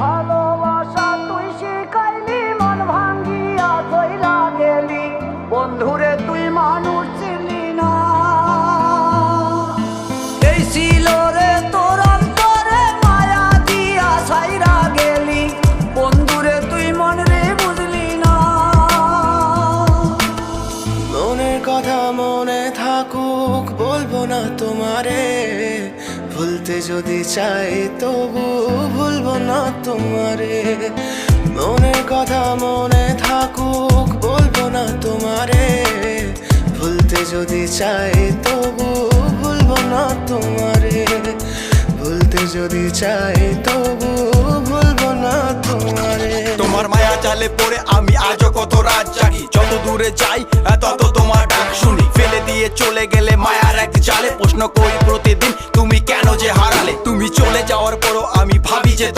ভালোবাসা তুই শিখাইলি, মন ভাঙ্গিয়া চইলা গেলি। বন্ধুরে, তুই মানুষ রে তুই মন রে না। মনের কথা মনে থাকুক, বলব না তোমারে। ভুলতে যদি চাই তবু ভুলবো তোমারে। মনের কথা মনে থাকুক, বলব না তোমারে। ভুলতে যদি চাই তবু ভুলবো না তোমারে। ভুলতে যদি চাই তবু ভুলবো না তোমারে। তোমার মায়া জালে পড়ে আমি আজও কত রাত জাগি। যত দূরে যাই তত তোমার ডাক শুনি। ফেলে দিয়ে চলে গেলে মায়ার এক জালে প্রশ্ন করি প্রতিদিন, তুমি কেন যে হারালে? তুমি চলে যাওয়ার পরও